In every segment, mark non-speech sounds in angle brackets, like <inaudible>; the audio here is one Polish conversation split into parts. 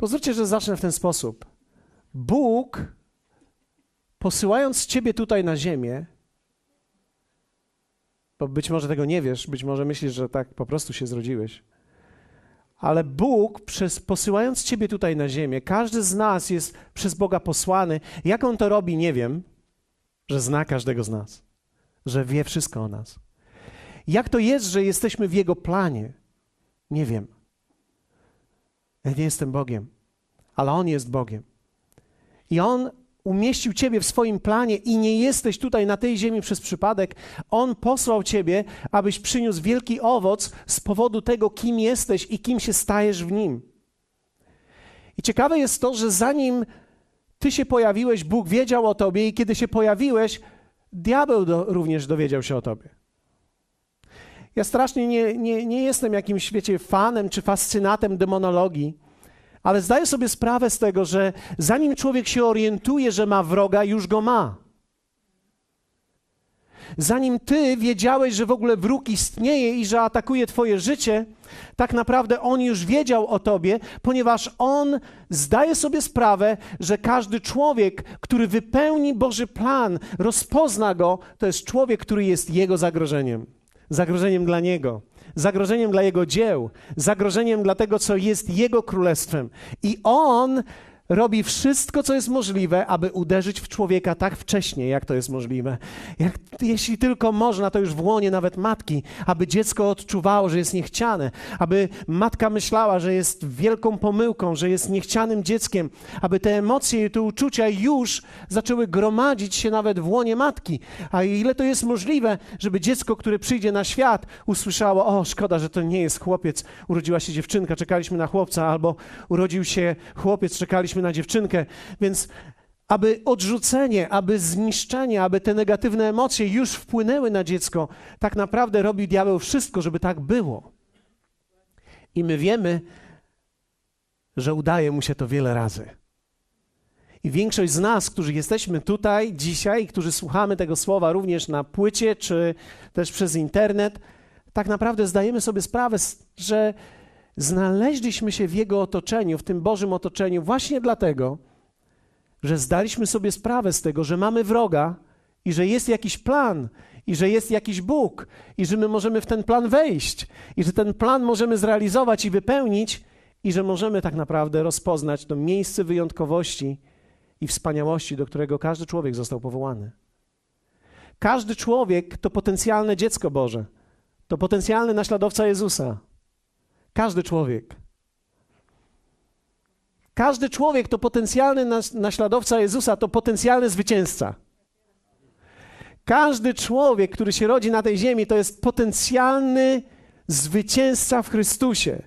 Pozwólcie, że zacznę w ten sposób. Bóg, posyłając Ciebie tutaj na ziemię, bo być może tego nie wiesz, być może myślisz, że tak po prostu się zrodziłeś. Ale Bóg, przez, posyłając Ciebie tutaj na ziemię, każdy z nas jest przez Boga posłany. Jak On to robi, nie wiem, że zna każdego z nas, że wie wszystko o nas. Jak to jest, że jesteśmy w Jego planie? Nie wiem. Ja nie jestem Bogiem, ale On jest Bogiem. I On umieścił Ciebie w swoim planie i nie jesteś tutaj na tej ziemi przez przypadek. On posłał Ciebie, abyś przyniósł wielki owoc z powodu tego, kim jesteś i kim się stajesz w Nim. I ciekawe jest to, że zanim Ty się pojawiłeś, Bóg wiedział o Tobie i kiedy się pojawiłeś, diabeł do, również dowiedział się o Tobie. Ja strasznie nie, nie, nie jestem jakimś, wiecie, fanem czy fascynatem demonologii, ale zdaję sobie sprawę z tego, że zanim człowiek się orientuje, że ma wroga, już go ma. Zanim ty wiedziałeś, że w ogóle wróg istnieje i że atakuje twoje życie, tak naprawdę on już wiedział o tobie, ponieważ on zdaje sobie sprawę, że każdy człowiek, który wypełni Boży plan, rozpozna go, to jest człowiek, który jest jego zagrożeniem zagrożeniem dla Niego, zagrożeniem dla Jego dzieł, zagrożeniem dla tego, co jest Jego królestwem. I On robi wszystko, co jest możliwe, aby uderzyć w człowieka tak wcześnie, jak to jest możliwe. Jak, jeśli tylko można, to już w łonie nawet matki, aby dziecko odczuwało, że jest niechciane, aby matka myślała, że jest wielką pomyłką, że jest niechcianym dzieckiem, aby te emocje i te uczucia już zaczęły gromadzić się nawet w łonie matki. A ile to jest możliwe, żeby dziecko, które przyjdzie na świat, usłyszało: O, szkoda, że to nie jest chłopiec, urodziła się dziewczynka, czekaliśmy na chłopca, albo urodził się chłopiec, czekaliśmy na dziewczynkę, więc aby odrzucenie, aby zniszczenie, aby te negatywne emocje już wpłynęły na dziecko, tak naprawdę robi diabeł wszystko, żeby tak było. I my wiemy, że udaje mu się to wiele razy. I większość z nas, którzy jesteśmy tutaj dzisiaj, którzy słuchamy tego słowa również na płycie czy też przez internet, tak naprawdę zdajemy sobie sprawę, że znaleźliśmy się w Jego otoczeniu, w tym Bożym otoczeniu, właśnie dlatego, że zdaliśmy sobie sprawę z tego, że mamy wroga i że jest jakiś plan, i że jest jakiś Bóg, i że my możemy w ten plan wejść, i że ten plan możemy zrealizować i wypełnić, i że możemy tak naprawdę rozpoznać to miejsce wyjątkowości i wspaniałości, do którego każdy człowiek został powołany. Każdy człowiek to potencjalne dziecko Boże, to potencjalny naśladowca Jezusa. Każdy człowiek. Każdy człowiek to potencjalny naśladowca Jezusa, to potencjalny zwycięzca. Każdy człowiek, który się rodzi na tej ziemi, to jest potencjalny zwycięzca w Chrystusie.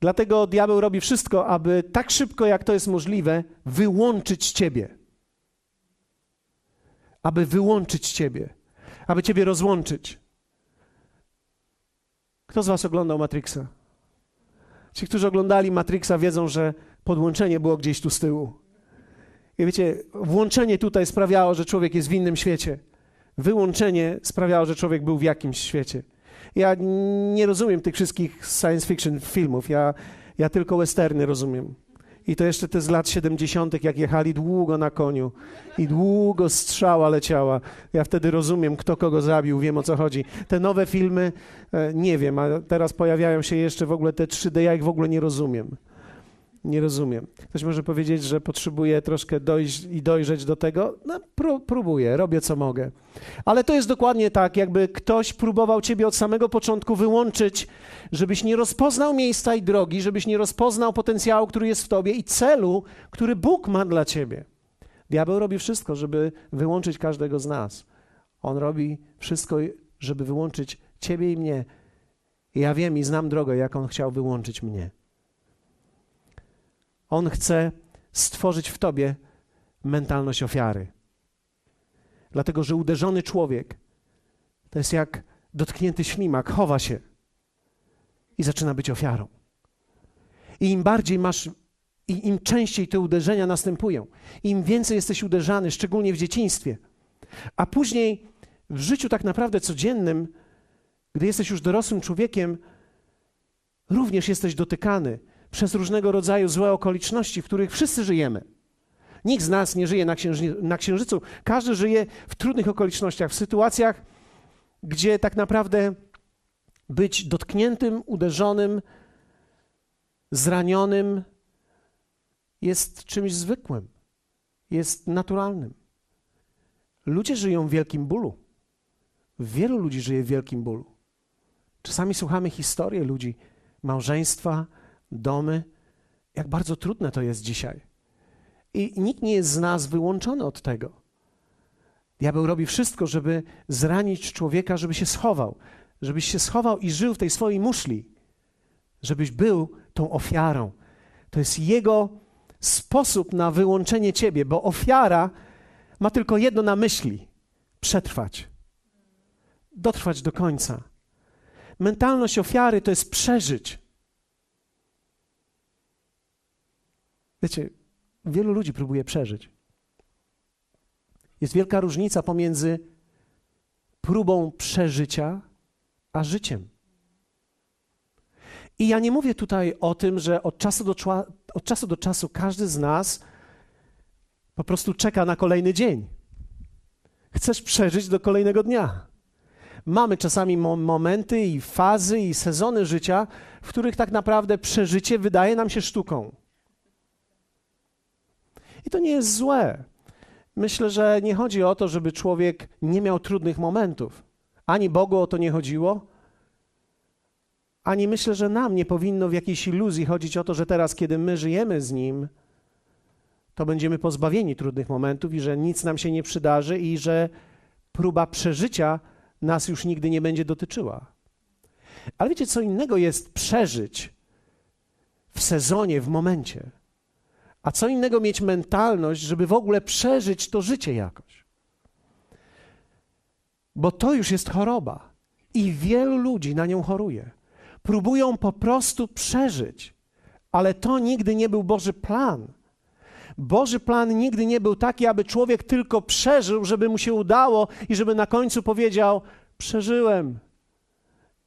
Dlatego diabeł robi wszystko, aby tak szybko, jak to jest możliwe, wyłączyć ciebie. Aby wyłączyć ciebie, aby ciebie rozłączyć. Kto z Was oglądał Matrixa? Ci, którzy oglądali Matrixa, wiedzą, że podłączenie było gdzieś tu z tyłu. I wiecie, włączenie tutaj sprawiało, że człowiek jest w innym świecie. Wyłączenie sprawiało, że człowiek był w jakimś świecie. Ja nie rozumiem tych wszystkich science fiction filmów. Ja, ja tylko westerny rozumiem. I to jeszcze te z lat 70., jak jechali długo na koniu i długo strzała leciała. Ja wtedy rozumiem, kto kogo zabił, wiem o co chodzi. Te nowe filmy, e, nie wiem, a teraz pojawiają się jeszcze w ogóle te 3D, ja ich w ogóle nie rozumiem. Nie rozumiem. Ktoś może powiedzieć, że potrzebuje troszkę dojść i dojrzeć do tego. No, pró próbuję, robię co mogę. Ale to jest dokładnie tak, jakby ktoś próbował ciebie od samego początku wyłączyć, żebyś nie rozpoznał miejsca i drogi, żebyś nie rozpoznał potencjału, który jest w tobie i celu, który Bóg ma dla ciebie. Diabeł robi wszystko, żeby wyłączyć każdego z nas. On robi wszystko, żeby wyłączyć ciebie i mnie. I ja wiem i znam drogę, jak on chciał wyłączyć mnie. On chce stworzyć w tobie mentalność ofiary. Dlatego, że uderzony człowiek to jest jak dotknięty ślimak, chowa się i zaczyna być ofiarą. I im bardziej masz, i im częściej te uderzenia następują, im więcej jesteś uderzany, szczególnie w dzieciństwie, a później w życiu tak naprawdę codziennym, gdy jesteś już dorosłym człowiekiem, również jesteś dotykany przez różnego rodzaju złe okoliczności, w których wszyscy żyjemy. Nikt z nas nie żyje na, na księżycu. Każdy żyje w trudnych okolicznościach, w sytuacjach, gdzie tak naprawdę być dotkniętym, uderzonym, zranionym jest czymś zwykłym, jest naturalnym. Ludzie żyją w wielkim bólu. Wielu ludzi żyje w wielkim bólu. Czasami słuchamy historii ludzi, małżeństwa, domy, jak bardzo trudne to jest dzisiaj. I nikt nie jest z nas wyłączony od tego. Diabeł robi wszystko, żeby zranić człowieka, żeby się schował, żebyś się schował i żył w tej swojej muszli, żebyś był tą ofiarą. To jest jego sposób na wyłączenie ciebie, bo ofiara ma tylko jedno na myśli: przetrwać, dotrwać do końca. Mentalność ofiary to jest przeżyć. Wiecie, wielu ludzi próbuje przeżyć. Jest wielka różnica pomiędzy próbą przeżycia a życiem. I ja nie mówię tutaj o tym, że od czasu do, od czasu, do czasu każdy z nas po prostu czeka na kolejny dzień. Chcesz przeżyć do kolejnego dnia. Mamy czasami mo momenty i fazy i sezony życia, w których tak naprawdę przeżycie wydaje nam się sztuką. I to nie jest złe. Myślę, że nie chodzi o to, żeby człowiek nie miał trudnych momentów. Ani Bogu o to nie chodziło, ani myślę, że nam nie powinno w jakiejś iluzji chodzić o to, że teraz, kiedy my żyjemy z Nim, to będziemy pozbawieni trudnych momentów i że nic nam się nie przydarzy i że próba przeżycia nas już nigdy nie będzie dotyczyła. Ale wiecie, co innego jest przeżyć w sezonie, w momencie, a co innego mieć mentalność, żeby w ogóle przeżyć to życie jakoś. Bo to już jest choroba i wielu ludzi na nią choruje. Próbują po prostu przeżyć, ale to nigdy nie był Boży plan. Boży plan nigdy nie był taki, aby człowiek tylko przeżył, żeby mu się udało i żeby na końcu powiedział: Przeżyłem.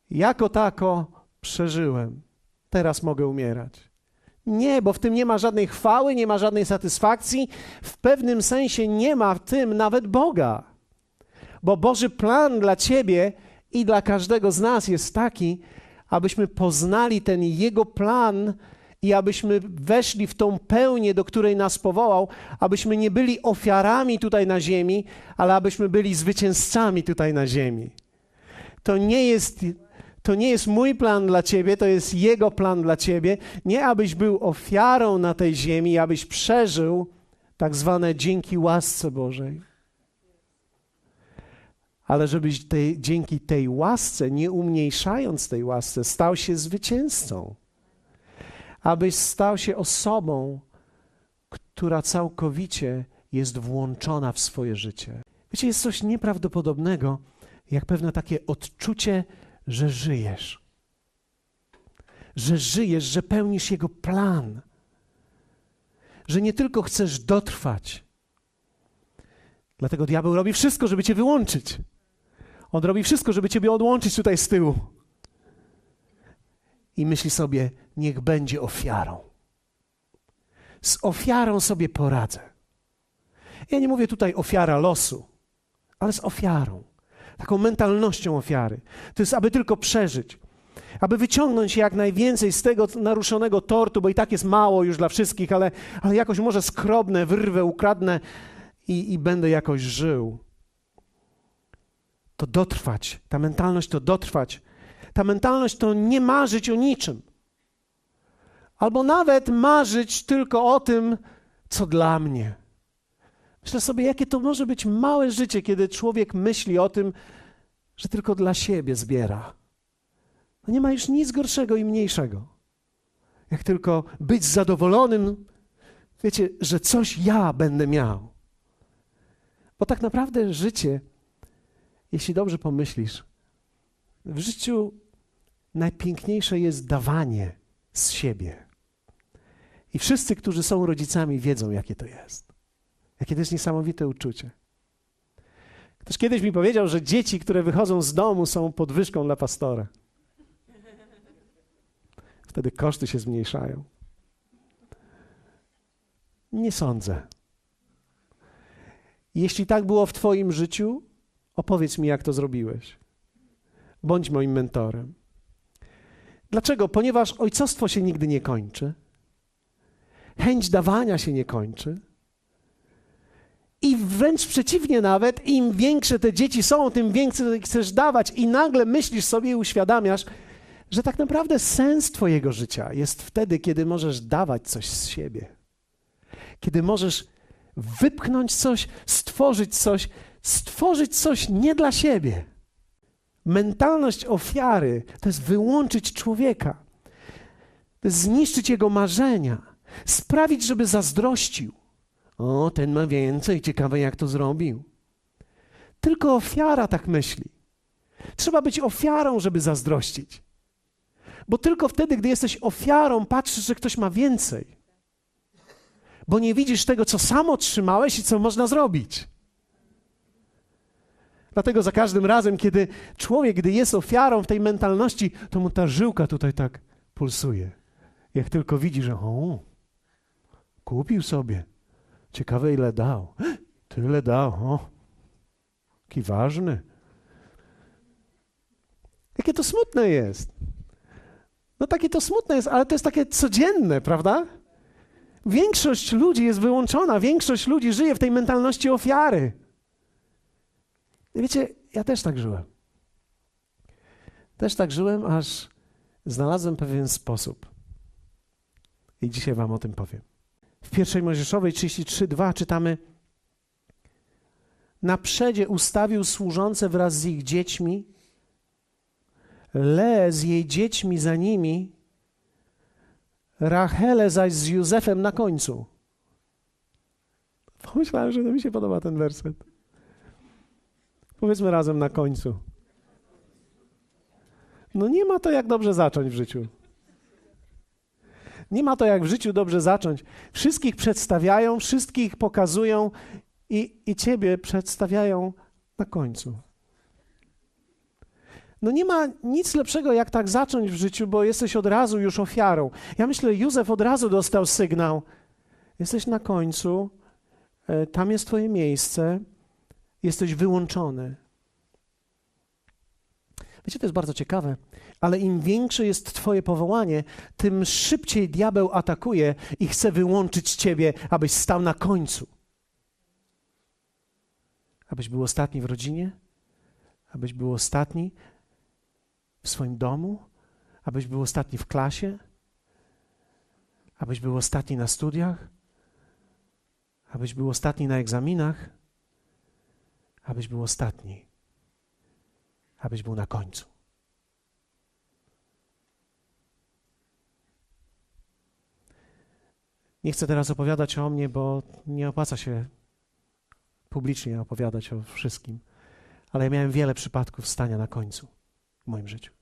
Jako tako przeżyłem. Teraz mogę umierać. Nie, bo w tym nie ma żadnej chwały, nie ma żadnej satysfakcji. W pewnym sensie nie ma w tym nawet Boga. Bo Boży plan dla ciebie i dla każdego z nas jest taki, abyśmy poznali ten Jego plan i abyśmy weszli w tą pełnię, do której nas powołał, abyśmy nie byli ofiarami tutaj na ziemi, ale abyśmy byli zwycięzcami tutaj na ziemi. To nie jest, to nie jest mój plan dla ciebie, to jest Jego plan dla ciebie. Nie abyś był ofiarą na tej ziemi, abyś przeżył tak zwane dzięki łasce Bożej ale żebyś tej, dzięki tej łasce, nie umniejszając tej łasce, stał się zwycięzcą. Abyś stał się osobą, która całkowicie jest włączona w swoje życie. Wiecie, jest coś nieprawdopodobnego, jak pewne takie odczucie, że żyjesz. Że żyjesz, że pełnisz Jego plan. Że nie tylko chcesz dotrwać. Dlatego diabeł robi wszystko, żeby cię wyłączyć. On robi wszystko, żeby ciebie odłączyć tutaj z tyłu. I myśli sobie, niech będzie ofiarą. Z ofiarą sobie poradzę. Ja nie mówię tutaj ofiara losu, ale z ofiarą. Taką mentalnością ofiary. To jest, aby tylko przeżyć. Aby wyciągnąć jak najwięcej z tego naruszonego tortu, bo i tak jest mało już dla wszystkich, ale, ale jakoś może skrobne, wyrwę, ukradnę i, i będę jakoś żył to dotrwać. Ta mentalność to dotrwać. Ta mentalność to nie marzyć o niczym. Albo nawet marzyć tylko o tym, co dla mnie. Myślę sobie, jakie to może być małe życie, kiedy człowiek myśli o tym, że tylko dla siebie zbiera. No nie ma już nic gorszego i mniejszego, jak tylko być zadowolonym, wiecie, że coś ja będę miał. Bo tak naprawdę życie jeśli dobrze pomyślisz, w życiu najpiękniejsze jest dawanie z siebie. I wszyscy, którzy są rodzicami, wiedzą, jakie to jest. Jakie to jest niesamowite uczucie. Ktoś kiedyś mi powiedział, że dzieci, które wychodzą z domu, są podwyżką dla pastora. Wtedy koszty się zmniejszają. Nie sądzę. Jeśli tak było w Twoim życiu, opowiedz mi, jak to zrobiłeś. Bądź moim mentorem. Dlaczego? Ponieważ ojcostwo się nigdy nie kończy. Chęć dawania się nie kończy. I wręcz przeciwnie, nawet im większe te dzieci są, tym więcej chcesz dawać, i nagle myślisz sobie i uświadamiasz, że tak naprawdę sens Twojego życia jest wtedy, kiedy możesz dawać coś z siebie. Kiedy możesz wypchnąć coś, stworzyć coś, stworzyć coś nie dla siebie. Mentalność ofiary to jest wyłączyć człowieka, to jest zniszczyć jego marzenia, sprawić, żeby zazdrościł. O, ten ma więcej, ciekawe jak to zrobił. Tylko ofiara tak myśli. Trzeba być ofiarą, żeby zazdrościć. Bo tylko wtedy, gdy jesteś ofiarą, patrzysz, że ktoś ma więcej. Bo nie widzisz tego, co sam otrzymałeś i co można zrobić. Dlatego za każdym razem, kiedy człowiek, gdy jest ofiarą w tej mentalności, to mu ta żyłka tutaj tak pulsuje. Jak tylko widzi, że o, kupił sobie. Ciekawe, ile dał. <gasps> Tyle dał. O, jaki ważny. Jakie to smutne jest. No takie to smutne jest, ale to jest takie codzienne, prawda? Większość ludzi jest wyłączona, większość ludzi żyje w tej mentalności ofiary. Wiecie, ja też tak żyłem. Też tak żyłem, aż znalazłem pewien sposób. I dzisiaj Wam o tym powiem. W pierwszej Mojżeszowej 33:2 czytamy: Na przedzie ustawił służące wraz z ich dziećmi, Le z jej dziećmi za nimi, Rachele zaś z Józefem na końcu. Pomyślałem, że to mi się podoba ten werset. Powiedzmy razem na końcu. No nie ma to jak dobrze zacząć w życiu. Nie ma to jak w życiu dobrze zacząć. Wszystkich przedstawiają, wszystkich pokazują i, i ciebie przedstawiają na końcu. No nie ma nic lepszego, jak tak zacząć w życiu, bo jesteś od razu już ofiarą. Ja myślę, Józef od razu dostał sygnał. Jesteś na końcu, e, tam jest twoje miejsce, jesteś wyłączony. Wiecie, to jest bardzo ciekawe, ale im większe jest Twoje powołanie, tym szybciej diabeł atakuje i chce wyłączyć Ciebie, abyś stał na końcu. Abyś był ostatni w rodzinie, abyś był ostatni w swoim domu, abyś był ostatni w klasie, abyś był ostatni na studiach, abyś był ostatni na egzaminach, abyś był ostatni, abyś był na końcu. Nie chcę teraz opowiadać o mnie, bo nie opłaca się publicznie opowiadać o wszystkim, ale ja miałem wiele przypadków stania na końcu w moim życiu.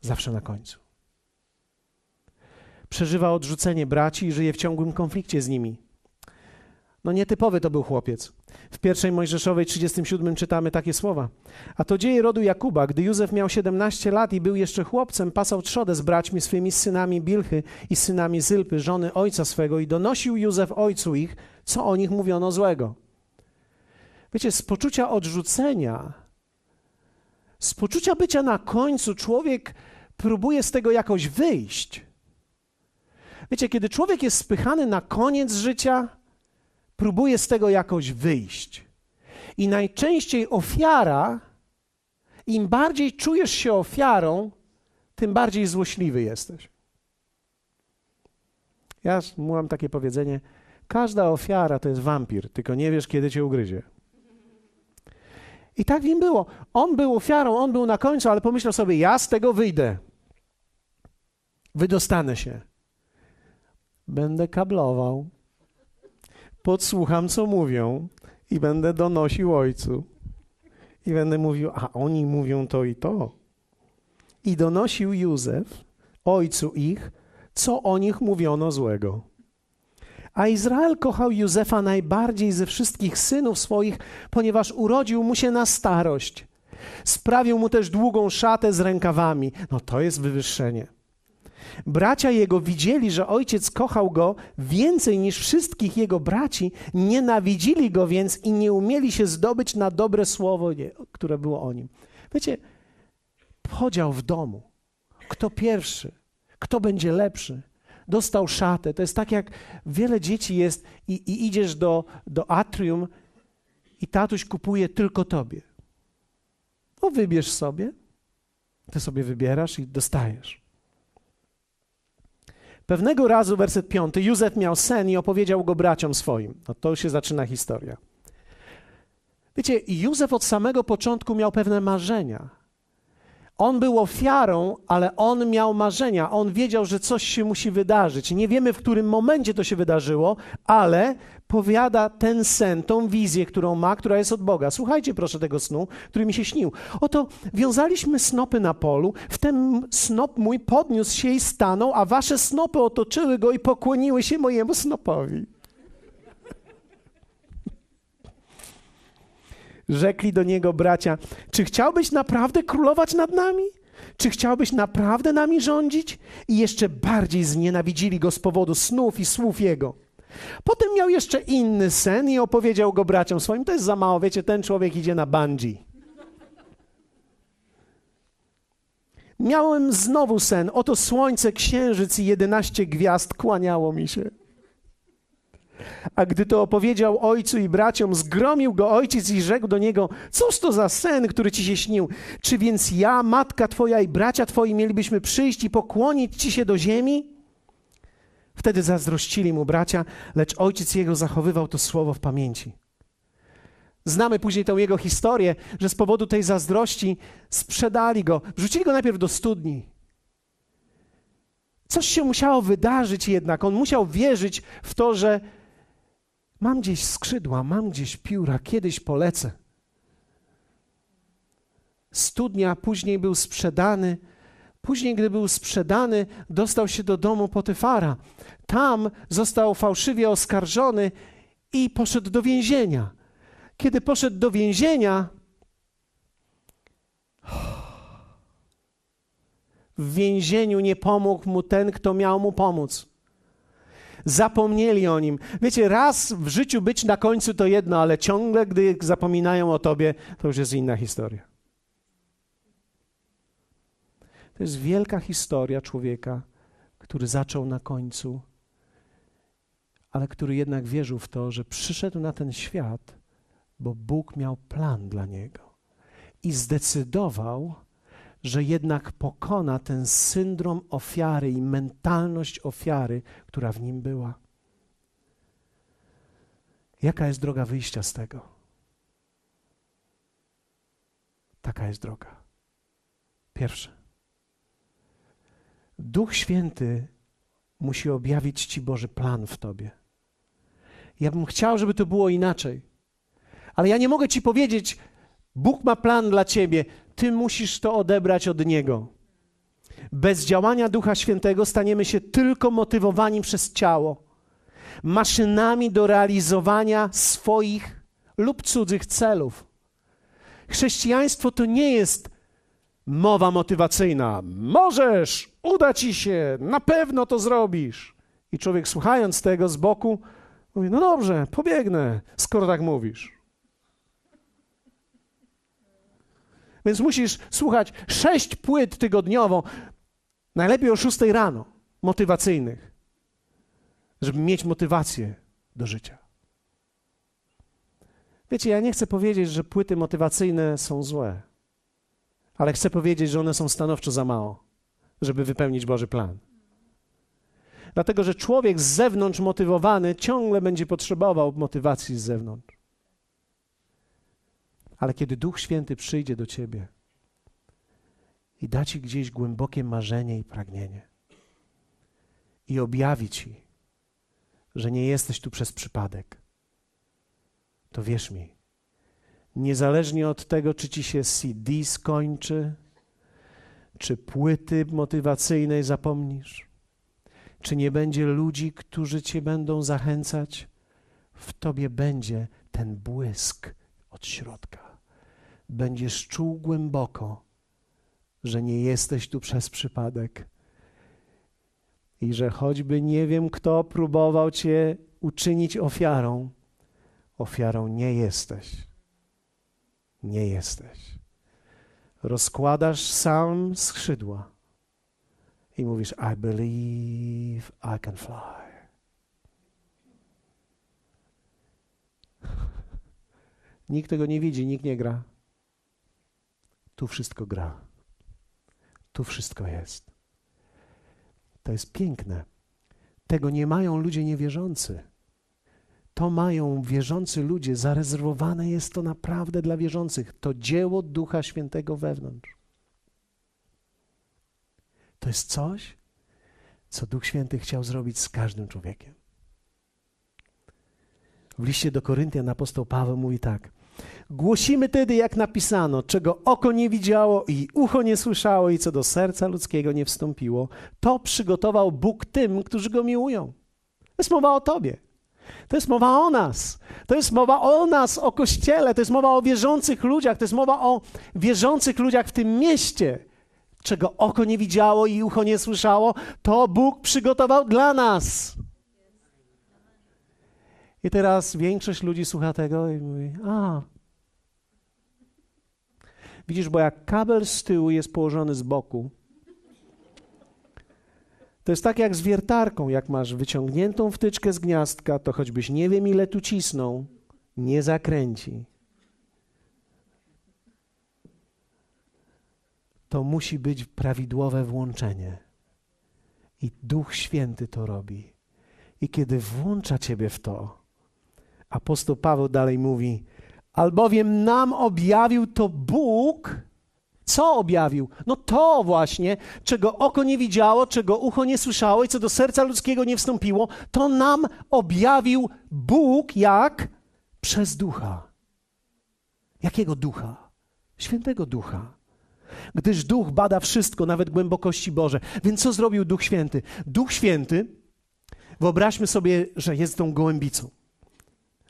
Zawsze na końcu. Przeżywa odrzucenie braci i żyje w ciągłym konflikcie z nimi. No nietypowy to był chłopiec. W pierwszej Mojżeszowej 37 czytamy takie słowa. A to dzieje rodu Jakuba, gdy Józef miał 17 lat i był jeszcze chłopcem, pasał trzodę z braćmi swymi, z synami Bilchy i synami Zylpy, żony ojca swego i donosił Józef ojcu ich, co o nich mówiono złego. Wiecie, z poczucia odrzucenia, z poczucia bycia na końcu człowiek próbuje z tego jakoś wyjść. Wiecie, kiedy człowiek jest spychany na koniec życia, próbuje z tego jakoś wyjść. I najczęściej ofiara, im bardziej czujesz się ofiarą, tym bardziej złośliwy jesteś. Ja mam takie powiedzenie: każda ofiara to jest wampir, tylko nie wiesz, kiedy cię ugryzie. I tak im było. On był ofiarą, on był na końcu, ale pomyślał sobie: Ja z tego wyjdę. Wydostanę się. Będę kablował podsłucham, co mówią i będę donosił ojcu. I będę mówił, a oni mówią to i to. I donosił Józef ojcu ich, co o nich mówiono złego. A Izrael kochał Józefa najbardziej ze wszystkich synów swoich, ponieważ urodził mu się na starość. Sprawił mu też długą szatę z rękawami. No to jest wywyższenie. Bracia jego widzieli, że ojciec kochał go więcej niż wszystkich jego braci, nienawidzili go więc i nie umieli się zdobyć na dobre słowo, które było o nim. Wiecie, podział w domu. Kto pierwszy, kto będzie lepszy. Dostał szatę. To jest tak, jak wiele dzieci jest i, i idziesz do, do atrium i tatuś kupuje tylko tobie. No wybierz sobie. Ty sobie wybierasz i dostajesz. Pewnego razu, werset piąty, Józef miał sen i opowiedział go braciom swoim. No to się zaczyna historia. Wiecie, Józef od samego początku miał pewne marzenia. On był ofiarą, ale on miał marzenia. On wiedział, że coś się musi wydarzyć. Nie wiemy, w którym momencie to się wydarzyło, ale powiada ten sen, tą wizję, którą ma, która jest od Boga. Słuchajcie proszę tego snu, który mi się śnił. Oto wiązaliśmy snopy na polu, wtem snop mój podniósł się i stanął, a wasze snopy otoczyły go i pokłoniły się mojemu snopowi. Rzekli do niego bracia: Czy chciałbyś naprawdę królować nad nami? Czy chciałbyś naprawdę nami rządzić? I jeszcze bardziej znienawidzili go z powodu snów i słów jego. Potem miał jeszcze inny sen i opowiedział go braciom swoim. To jest za mało, wiecie, ten człowiek idzie na bungee. Miałem znowu sen. Oto słońce, księżyc i jedenaście gwiazd kłaniało mi się. A gdy to opowiedział ojcu i braciom, zgromił go ojciec i rzekł do niego: Cóż to za sen, który ci się śnił? Czy więc ja, matka twoja i bracia twoi mielibyśmy przyjść i pokłonić ci się do ziemi? Wtedy zazdrościli mu bracia, lecz ojciec jego zachowywał to słowo w pamięci. Znamy później tą jego historię, że z powodu tej zazdrości sprzedali go, wrzucili go najpierw do studni. Coś się musiało wydarzyć jednak. On musiał wierzyć w to, że Mam gdzieś skrzydła, mam gdzieś pióra, kiedyś polecę. Studnia później był sprzedany. Później, gdy był sprzedany, dostał się do domu Potyfara. Tam został fałszywie oskarżony i poszedł do więzienia. Kiedy poszedł do więzienia, w więzieniu nie pomógł mu ten, kto miał mu pomóc zapomnieli o nim. Wiecie, raz w życiu być na końcu to jedno, ale ciągle, gdy zapominają o tobie, to już jest inna historia. To jest wielka historia człowieka, który zaczął na końcu, ale który jednak wierzył w to, że przyszedł na ten świat, bo Bóg miał plan dla niego i zdecydował, że jednak pokona ten syndrom ofiary i mentalność ofiary, która w nim była. Jaka jest droga wyjścia z tego? Taka jest droga. Pierwsze. Duch Święty musi objawić Ci Boży plan w Tobie. Ja bym chciał, żeby to było inaczej. Ale ja nie mogę Ci powiedzieć, Bóg ma plan dla Ciebie ty musisz to odebrać od Niego. Bez działania Ducha Świętego staniemy się tylko motywowani przez ciało, maszynami do realizowania swoich lub cudzych celów. Chrześcijaństwo to nie jest mowa motywacyjna. Możesz, uda ci się, na pewno to zrobisz. I człowiek słuchając tego z boku mówi: No dobrze, pobiegnę, skoro tak mówisz. Więc musisz słuchać sześć płyt tygodniowo, najlepiej o szóstej rano, motywacyjnych, żeby mieć motywację do życia. Wiecie, ja nie chcę powiedzieć, że płyty motywacyjne są złe, ale chcę powiedzieć, że one są stanowczo za mało, żeby wypełnić Boży plan. Dlatego, że człowiek z zewnątrz motywowany ciągle będzie potrzebował motywacji z zewnątrz. Ale kiedy Duch Święty przyjdzie do ciebie i da ci gdzieś głębokie marzenie i pragnienie i objawi ci, że nie jesteś tu przez przypadek, to wierz mi, niezależnie od tego, czy ci się CD skończy, czy płyty motywacyjnej zapomnisz, czy nie będzie ludzi, którzy cię będą zachęcać, w tobie będzie ten błysk od środka będziesz czuł głęboko, że nie jesteś tu przez przypadek I że choćby nie wiem kto próbował cię uczynić ofiarą, ofiarą nie jesteś. Nie jesteś. Rozkładasz sam skrzydła i mówisz: I believe I can fly. <laughs> Nikt tego nie widzi, nikt nie gra. Tu wszystko gra. Tu wszystko jest. To jest piękne. Tego nie mają ludzie niewierzący. To mają wierzący ludzie. Zarezerwowane jest to naprawdę dla wierzących. To dzieło Ducha Świętego wewnątrz. To jest coś, co Duch Święty chciał zrobić z każdym człowiekiem. W liście do Koryntian apostoł Paweł mówi tak. Głosimy tedy, jak napisano, czego oko nie widziało i ucho nie słyszało i co do serca ludzkiego nie wstąpiło, to przygotował Bóg tym, którzy go miłują. To jest mowa o Tobie. To jest mowa o nas. To jest mowa o nas, o Kościele. To jest mowa o wierzących ludziach. To jest mowa o wierzących ludziach w tym mieście. Czego oko nie widziało i ucho nie słyszało, to Bóg przygotował dla nas. I teraz większość ludzi słucha tego i mówi: A. Widzisz, bo jak kabel z tyłu jest położony z boku, to jest tak jak z wiertarką. Jak masz wyciągniętą wtyczkę z gniazdka, to choćbyś nie wiem ile tu cisnął, nie zakręci. To musi być prawidłowe włączenie. I Duch Święty to robi. I kiedy włącza ciebie w to, apostoł Paweł dalej mówi: Albowiem nam objawił to Bóg. Co objawił? No to właśnie, czego oko nie widziało, czego ucho nie słyszało i co do serca ludzkiego nie wstąpiło, to nam objawił Bóg jak? Przez ducha. Jakiego ducha? Świętego ducha. Gdyż duch bada wszystko, nawet głębokości Boże. Więc co zrobił Duch Święty? Duch Święty, wyobraźmy sobie, że jest tą gołębicą.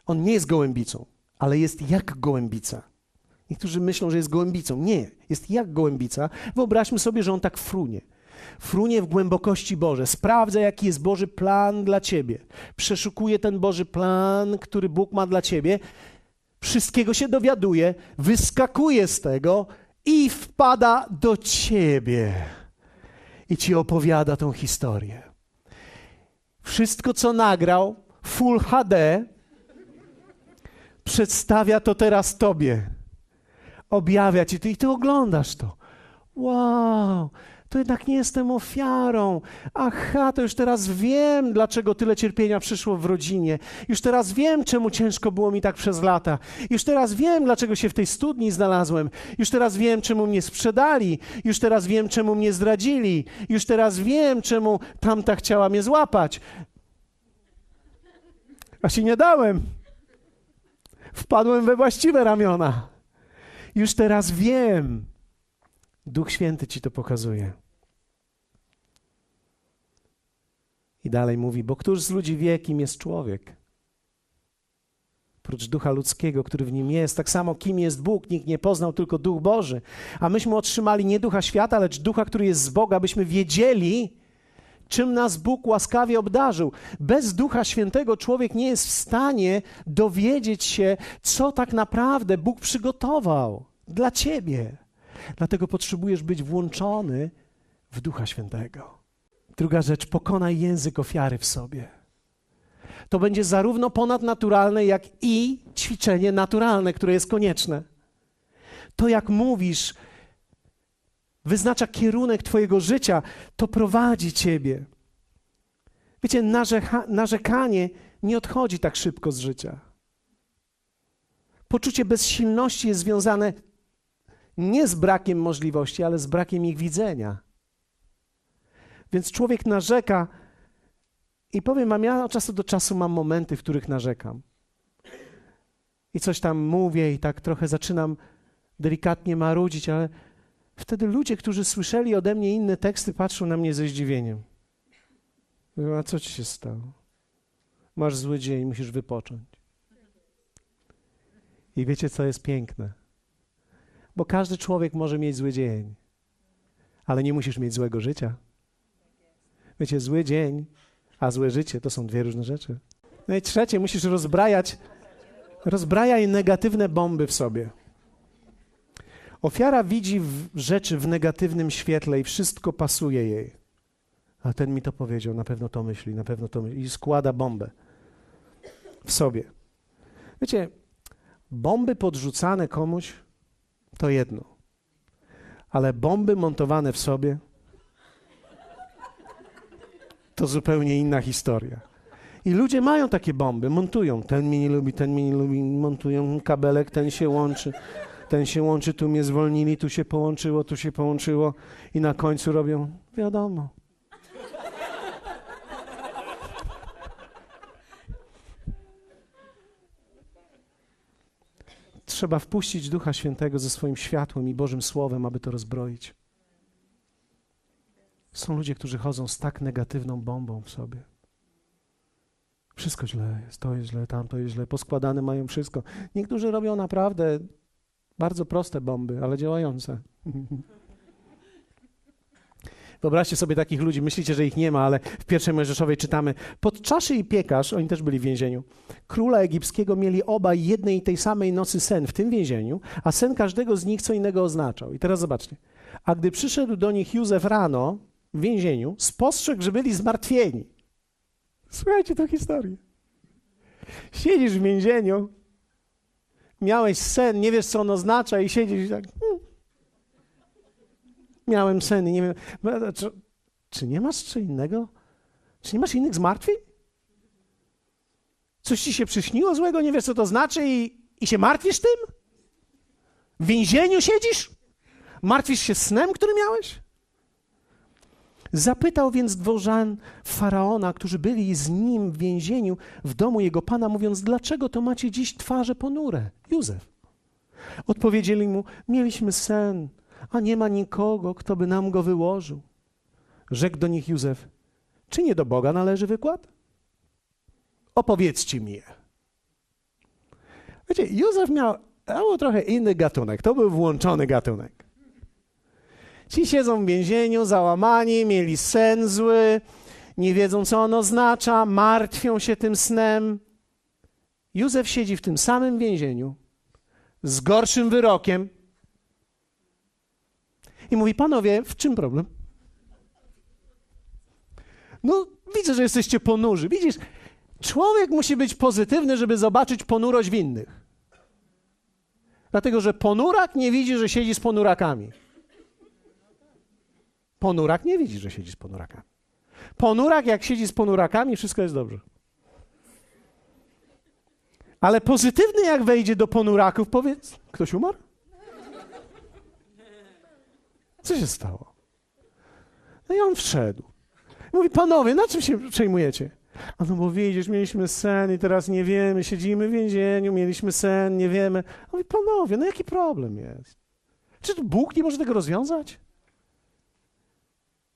On nie jest gołębicą, ale jest jak gołębica. Niektórzy myślą, że jest gołębicą. Nie, jest jak gołębica. Wyobraźmy sobie, że on tak frunie. Frunie w głębokości Boże. Sprawdza, jaki jest Boży plan dla ciebie. Przeszukuje ten Boży plan, który Bóg ma dla ciebie. Wszystkiego się dowiaduje, wyskakuje z tego i wpada do ciebie. I ci opowiada tą historię. Wszystko, co nagrał, Full HD, przedstawia to teraz Tobie. Objawia Ci to i Ty oglądasz to. Wow, to jednak nie jestem ofiarą. Aha, to już teraz wiem, dlaczego tyle cierpienia przyszło w rodzinie. Już teraz wiem, czemu ciężko było mi tak przez lata. Już teraz wiem, dlaczego się w tej studni znalazłem. Już teraz wiem, czemu mnie sprzedali. Już teraz wiem, czemu mnie zdradzili. Już teraz wiem, czemu tamta chciała mnie złapać. A się nie dałem. Wpadłem we właściwe ramiona. Już teraz wiem. Duch Święty ci to pokazuje. I dalej mówi, bo któż z ludzi wie, kim jest człowiek? Prócz ducha ludzkiego, który w nim jest, tak samo kim jest Bóg, nikt nie poznał, tylko duch Boży. A myśmy otrzymali nie ducha świata, lecz ducha, który jest z Boga, abyśmy wiedzieli, czym nas Bóg łaskawie obdarzył. Bez Ducha Świętego człowiek nie jest w stanie dowiedzieć się, co tak naprawdę Bóg przygotował dla ciebie. Dlatego potrzebujesz być włączony w Ducha Świętego. Druga rzecz, pokonaj język ofiary w sobie. To będzie zarówno ponadnaturalne, jak i ćwiczenie naturalne, które jest konieczne. To, jak mówisz, wyznacza kierunek Twojego życia, to prowadzi Ciebie. Wiecie, narzeka, narzekanie nie odchodzi tak szybko z życia. Poczucie bezsilności jest związane nie z brakiem możliwości, ale z brakiem ich widzenia. Więc człowiek narzeka i powiem wam, ja od czasu do czasu mam momenty, w których narzekam. I coś tam mówię i tak trochę zaczynam delikatnie marudzić, ale Wtedy ludzie, którzy słyszeli ode mnie inne teksty, patrzą na mnie ze zdziwieniem. Mówią, a co ci się stało? Masz zły dzień, musisz wypocząć. I wiecie, co jest piękne? Bo każdy człowiek może mieć zły dzień, ale nie musisz mieć złego życia. Wiecie, zły dzień, a złe życie to są dwie różne rzeczy. No i trzecie, musisz rozbrajać, rozbrajaj negatywne bomby w sobie. Ofiara widzi rzeczy w negatywnym świetle i wszystko pasuje jej. A ten mi to powiedział, na pewno to myśli, na pewno to myśli. I składa bombę w sobie. Wiecie, bomby podrzucane komuś to jedno, ale bomby montowane w sobie to zupełnie inna historia. I ludzie mają takie bomby, montują. Ten mnie nie lubi, ten mnie nie lubi, montują kabelek, ten się łączy, ten się łączy, tu mnie zwolnili, tu się połączyło, tu się połączyło i na końcu robią, wiadomo. Trzeba wpuścić Ducha Świętego ze swoim światłem i Bożym Słowem, aby to rozbroić. Są ludzie, którzy chodzą z tak negatywną bombą w sobie. Wszystko źle jest, to jest źle, tamto jest źle, poskładane mają wszystko. Niektórzy robią naprawdę bardzo proste bomby, ale działające. Wyobraźcie sobie takich ludzi, myślicie, że ich nie ma, ale w pierwszej Mojżeszowej czytamy, podczaszy i piekarz, oni też byli w więzieniu, króla egipskiego mieli obaj jednej i tej samej nocy sen w tym więzieniu, a sen każdego z nich co innego oznaczał. I teraz zobaczcie. A gdy przyszedł do nich Józef rano w więzieniu, spostrzegł, że byli zmartwieni. Słuchajcie tę historię. Siedzisz w więzieniu, miałeś sen, nie wiesz, co on oznacza i siedzisz tak... Hmm. Miałem sen i nie wiem... Czy, czy nie masz czy innego? Czy nie masz innych zmartwień? Coś ci się przyśniło złego, nie wiesz, co to znaczy i, i się martwisz tym? W więzieniu siedzisz? Martwisz się snem, który miałeś? Zapytał więc dworzan faraona, którzy byli z nim w więzieniu w domu jego pana, mówiąc: Dlaczego to macie dziś twarze ponure? Józef. Odpowiedzieli mu: Mieliśmy sen, a nie ma nikogo, kto by nam go wyłożył. Rzekł do nich Józef: Czy nie do Boga należy wykład? Opowiedzcie mi je. Wiecie, Józef miał, miał trochę inny gatunek. To był włączony gatunek. Ci siedzą w więzieniu, załamani, mieli sen zły, nie wiedzą, co on oznacza, martwią się tym snem. Józef siedzi w tym samym więzieniu, z gorszym wyrokiem i mówi: Panowie, w czym problem? No, widzę, że jesteście ponurzy. Widzisz, człowiek musi być pozytywny, żeby zobaczyć ponurość w innych. Dlatego, że ponurak nie widzi, że siedzi z ponurakami. Ponurak nie widzi, że siedzi z ponurakami. Ponurak, jak siedzi z ponurakami, wszystko jest dobrze. Ale pozytywny, jak wejdzie do ponuraków, powiedz: Ktoś umarł? Co się stało? No i on wszedł. Mówi: Panowie, na czym się przejmujecie? A no bo widzisz, mieliśmy sen i teraz nie wiemy, siedzimy w więzieniu, mieliśmy sen, nie wiemy. On mówi: Panowie, no jaki problem jest? Czy Bóg nie może tego rozwiązać?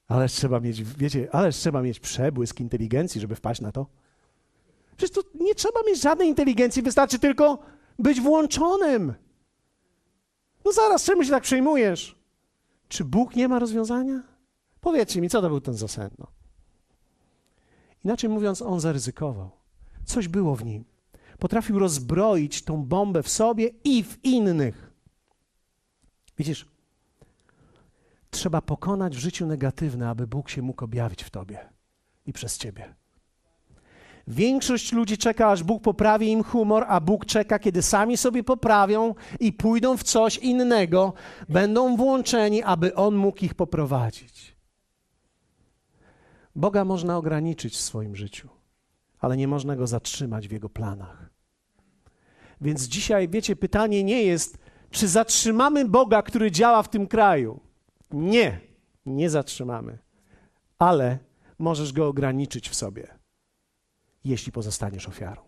Ależ trzeba mieć, wiecie, ależ trzeba mieć przebłysk inteligencji, żeby wpaść na to. Przecież to nie trzeba mieć żadnej inteligencji, wystarczy tylko być włączonym. No zaraz, czemu się tak przejmujesz? Czy Bóg nie ma rozwiązania? Powiedzcie mi, co to był ten za sen? No. Inaczej mówiąc, on zaryzykował. Coś było w nim. Potrafił rozbroić tą bombę w sobie i w innych. Widzisz, trzeba pokonać w życiu negatywne, aby Bóg się mógł objawić w tobie i przez ciebie. Większość ludzi czeka, aż Bóg poprawi im humor, a Bóg czeka, kiedy sami sobie poprawią i pójdą w coś innego, będą włączeni, aby On mógł ich poprowadzić. Boga można ograniczyć w swoim życiu, ale nie można go zatrzymać w Jego planach. Więc dzisiaj, wiecie, pytanie nie jest, czy zatrzymamy Boga, który działa w tym kraju. Nie, nie zatrzymamy, ale możesz go ograniczyć w sobie, jeśli pozostaniesz ofiarą.